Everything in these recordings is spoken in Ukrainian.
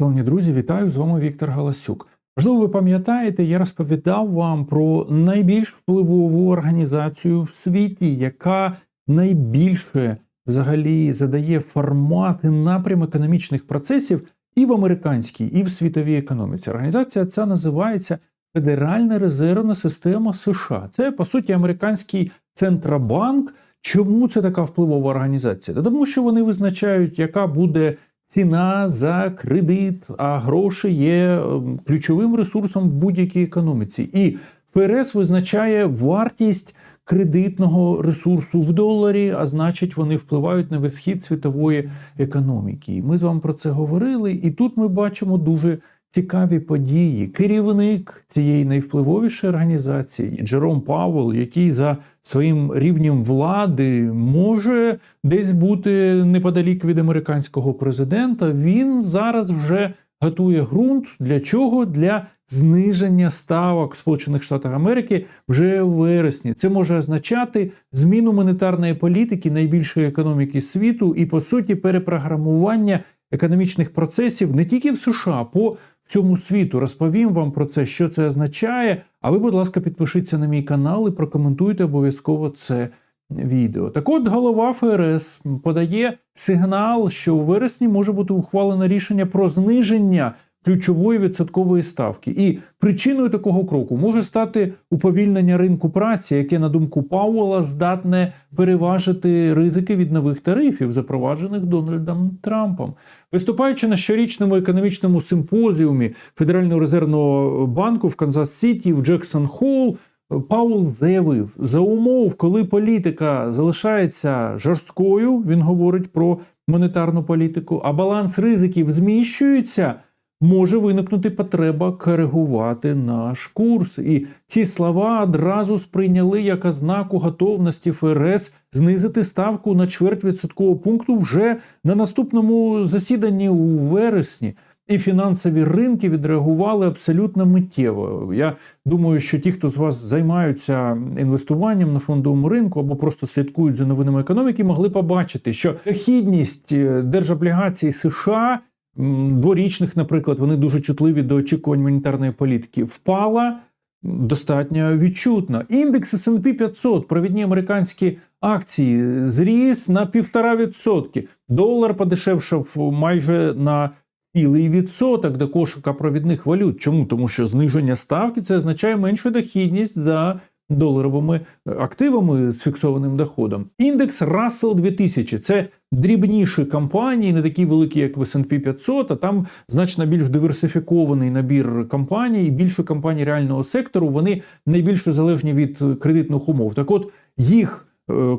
Шановні друзі, вітаю з вами Віктор Галасюк. Можливо, ви пам'ятаєте, я розповідав вам про найбільш впливову організацію в світі, яка найбільше взагалі задає формат і напрям економічних процесів і в американській, і в світовій економіці. Організація ця називається Федеральна резервна система США. Це по суті американський центробанк. Чому це така впливова організація? Та тому, що вони визначають, яка буде ціна за кредит, а гроші є ем, ключовим ресурсом в будь-якій економіці. І ФРС визначає вартість кредитного ресурсу в доларі, а значить, вони впливають на весь хід світової економіки. Ми з вами про це говорили, і тут ми бачимо дуже цікаві події. Керівник цієї найвпливовішої організації Джером Пауел, який за своїм рівнем влади може десь бути неподалік від американського президента. Він зараз вже готує ґрунт для чого? Для зниження ставок Сполучених Штатах Америки вже в вересні. Це може означати зміну монетарної політики найбільшої економіки світу і, по суті, перепрограмування економічних процесів не тільки в США, по всьому світу. Розповім вам про це, що це означає. А ви, будь ласка, підпишіться на мій канал і прокоментуйте обов'язково це відео. Так от голова ФРС подає сигнал, що у вересні може бути ухвалено рішення про зниження ключової відсоткової ставки. І причиною такого кроку може стати уповільнення ринку праці, яке, на думку Пауела, здатне переважити ризики від нових тарифів, запроваджених Дональдом Трампом. Виступаючи на щорічному економічному симпозіумі Федерального резервного банку в Канзас Сіті в Джексон Холл, Паул заявив, за умов, коли політика залишається жорсткою, він говорить про монетарну політику, а баланс ризиків зміщується, може виникнути потреба коригувати наш курс. І ці слова одразу сприйняли як ознаку готовності ФРС знизити ставку на чверть відсоткового пункту вже на наступному засіданні у вересні. І фінансові ринки відреагували абсолютно миттєво. Я думаю, що ті, хто з вас займаються інвестуванням на фондовому ринку або просто слідкують за новинами економіки, могли побачити, що дохідність держоблігацій США дворічних, наприклад, вони дуже чутливі до очікувань монетарної політики, впала достатньо відчутно. Індекс S&P 500, провідні американські акції, зріс на півтора відсотки. Долар подешевшав майже на цілий відсоток до кошика провідних валют. Чому? Тому що зниження ставки це означає меншу дохідність за доларовими активами з фіксованим доходом. Індекс Russell 2000 – це дрібніші компанії, не такі великі, як в S&P 500, а там значно більш диверсифікований набір компаній, більше компаній реального сектору. Вони найбільше залежні від кредитних умов. Так, от їх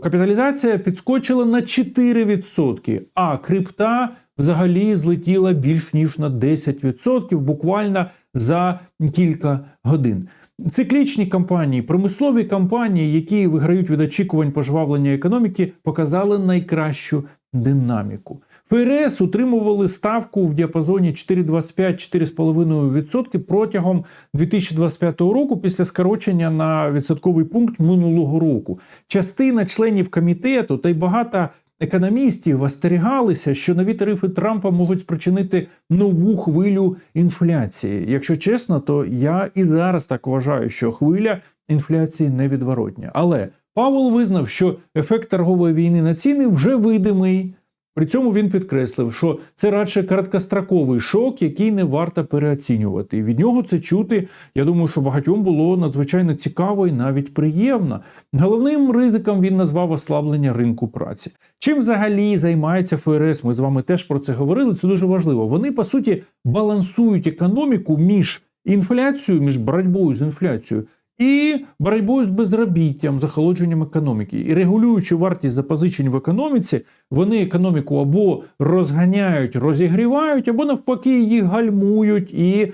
капіталізація підскочила на 4%, а крипта взагалі злетіла більш ніж на 10%, буквально за кілька годин. Циклічні компанії, промислові компанії, які виграють від очікувань пожвавлення економіки, показали найкращу динаміку. ФРС утримували ставку в діапазоні 4,25-4,5% протягом 2025 року після скорочення на відсотковий пункт минулого року. Частина членів комітету та й багато економістів остерігалися, що нові тарифи Трампа можуть спричинити нову хвилю інфляції. Якщо чесно, то я і зараз так вважаю, що хвиля інфляції невідворотня. Але Павел визнав, що ефект торгової війни на ціни вже видимий. При цьому він підкреслив, що це радше короткостроковий шок, який не варто переоцінювати. І від нього це чути. Я думаю, що багатьом було надзвичайно цікаво і навіть приємно. Головним ризиком він назвав ослаблення ринку праці. Чим взагалі займається ФРС? Ми з вами теж про це говорили. Це дуже важливо. Вони по суті балансують економіку між інфляцією, між боротьбою з інфляцією. І боротьбою з безробіттям, захолодженням економіки, і регулюючи вартість запозичень в економіці, вони економіку або розганяють, розігрівають, або навпаки її гальмують і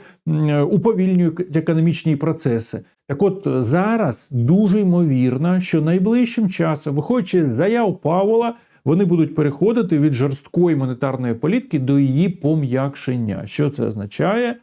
уповільнюють економічні процеси. Так, от зараз дуже ймовірно, що найближчим часом, виходячи з заяв Павла, вони будуть переходити від жорсткої монетарної політики до її пом'якшення. Що це означає?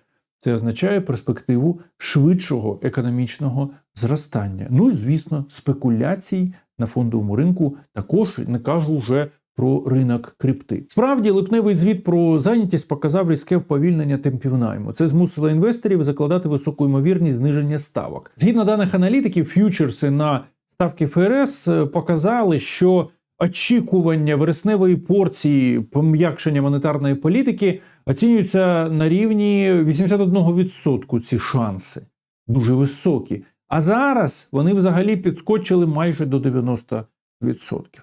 Це означає перспективу швидшого економічного зростання. Ну і звісно, спекуляцій на фондовому ринку також не кажу вже про ринок крипти. Справді, липневий звіт про зайнятість показав різке вповільнення темпів найму. Це змусило інвесторів закладати високу ймовірність зниження ставок. Згідно даних аналітиків, ф'ючерси на ставки ФРС е, показали, що очікування вересневої порції пом'якшення монетарної політики оцінюються на рівні 81% ці шанси. Дуже високі. А зараз вони взагалі підскочили майже до 90%.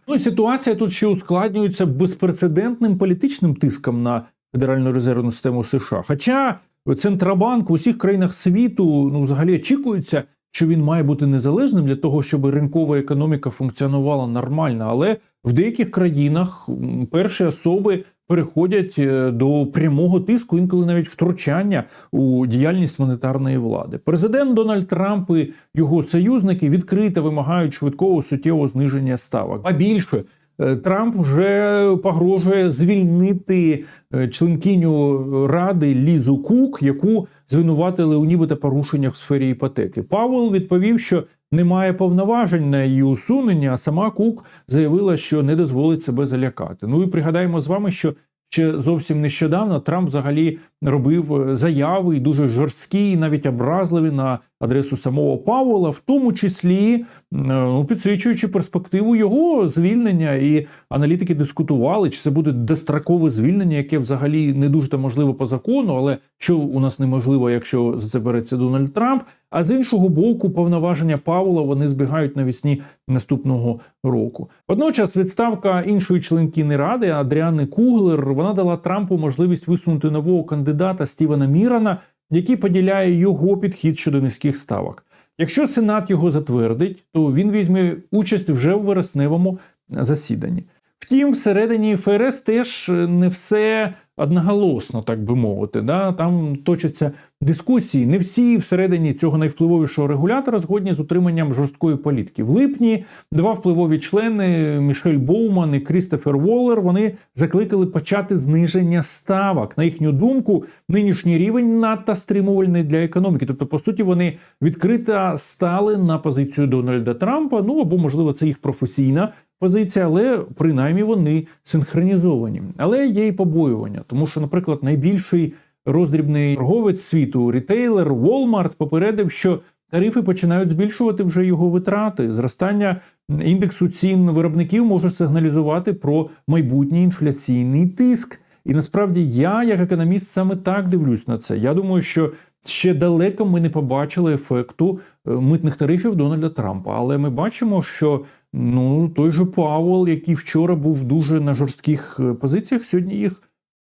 Ну і ситуація тут ще ускладнюється безпрецедентним політичним тиском на Федеральну резервну систему США. Хоча Центробанк в усіх країнах світу ну, взагалі очікується, що він має бути незалежним для того, щоб ринкова економіка функціонувала нормально. Але в деяких країнах перші особи переходять е, до прямого тиску, інколи навіть втручання у діяльність монетарної влади. Президент Дональд Трамп і його союзники відкрито вимагають швидкого суттєвого зниження ставок. А більше е, Трамп вже погрожує звільнити е, членкиню ради Лізу Кук, яку звинуватили у нібито порушеннях в сфері іпотеки. Павел відповів, що немає повноважень на її усунення. А сама Кук заявила, що не дозволить себе залякати. Ну і пригадаємо з вами, що ще зовсім нещодавно Трамп взагалі робив е, заяви і дуже жорсткі, і навіть образливі на адресу самого Павла, в тому числі е, ну, підсвічуючи перспективу його звільнення. І аналітики дискутували, чи це буде дострокове звільнення, яке взагалі не дуже можливо по закону, але що у нас неможливо, якщо за це береться Дональд Трамп. А з іншого боку, повноваження Павла вони збігають навесні наступного року. Водночас, відставка іншої членкини ради Адріани Куглер вона дала Трампу можливість висунути нового кандидата Стівена Мірана, який поділяє його підхід щодо низьких ставок. Якщо Сенат його затвердить, то він візьме участь вже в вересневому засіданні. Втім, всередині ФРС теж не все одноголосно, так би мовити. Да? Там точаться дискусії. Не всі всередині цього найвпливовішого регулятора згодні з утриманням жорсткої політики. В липні два впливові члени Мішель Боуман і Крістофер Воллер вони закликали почати зниження ставок. На їхню думку, нинішній рівень надто стримувальний для економіки. Тобто, по суті, вони відкрито стали на позицію Дональда Трампа. Ну або можливо, це їх професійна позиція, але принаймні вони синхронізовані. Але є і побоювання, тому що, наприклад, найбільший роздрібний торговець світу, рітейлер Walmart попередив, що тарифи починають збільшувати вже його витрати. Зростання індексу цін виробників може сигналізувати про майбутній інфляційний тиск. І насправді я, як економіст, саме так дивлюсь на це. Я думаю, що ще далеко ми не побачили ефекту е, митних тарифів Дональда Трампа. Але ми бачимо, що ну той же Пауел, який вчора був дуже на жорстких е, позиціях, сьогодні їх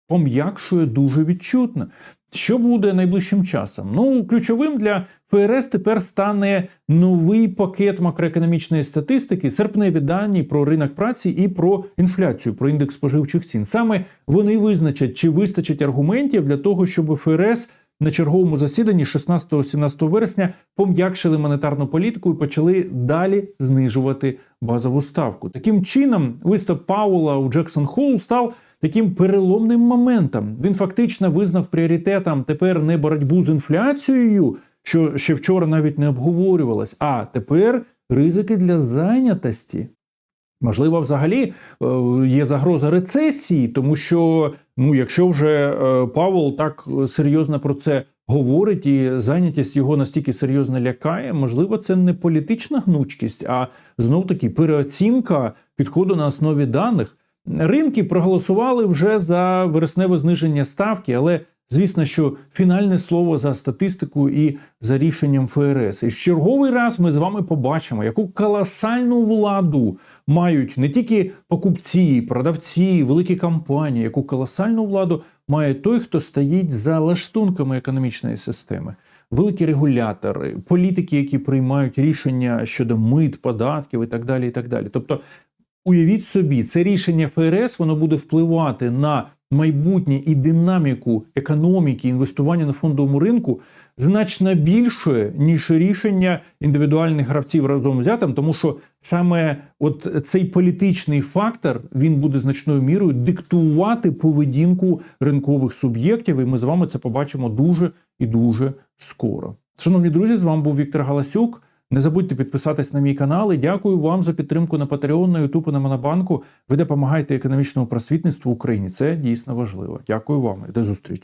пом'якшує дуже відчутно. Що буде найближчим часом? Ну, ключовим для ФРС тепер стане новий пакет макроекономічної статистики, серпневі дані про ринок праці і про інфляцію, про індекс споживчих цін. Саме вони визначать, чи вистачить аргументів для того, щоб ФРС на черговому засіданні 16-17 вересня пом'якшили монетарну політику і почали далі знижувати базову ставку. Таким чином, виступ Паула у Джексон Холл став таким переломним моментом. Він фактично визнав пріоритетом тепер не боротьбу з інфляцією, що ще вчора навіть не обговорювалось, а тепер ризики для зайнятості. Можливо, взагалі е, є загроза рецесії, тому що ну, якщо вже е, Павел так серйозно про це говорить, і зайнятість його настільки серйозно лякає, можливо, це не політична гнучкість, а знов таки переоцінка підходу на основі даних. Ринки проголосували вже за вересневе зниження ставки, але звісно, що фінальне слово за статистику і за рішенням ФРС. І в черговий раз ми з вами побачимо, яку колосальну владу мають не тільки покупці, продавці, великі компанії, яку колосальну владу має той, хто стоїть за лаштунками економічної системи. Великі регулятори, політики, які приймають рішення щодо мит, податків і так далі. і так далі. Тобто Уявіть собі, це рішення ФРС воно буде впливати на майбутнє і динаміку економіки, інвестування на фондовому ринку значно більше, ніж рішення індивідуальних гравців разом взятим, тому що саме от цей політичний фактор він буде значною мірою диктувати поведінку ринкових суб'єктів, і ми з вами це побачимо дуже і дуже скоро. Шановні друзі, з вами був Віктор Галасюк. Не забудьте підписатись на мій канал і дякую вам за підтримку на Patreon, на YouTube на Монобанку. Ви допомагаєте економічному просвітництву Україні. Це дійсно важливо. Дякую вам і до зустрічі.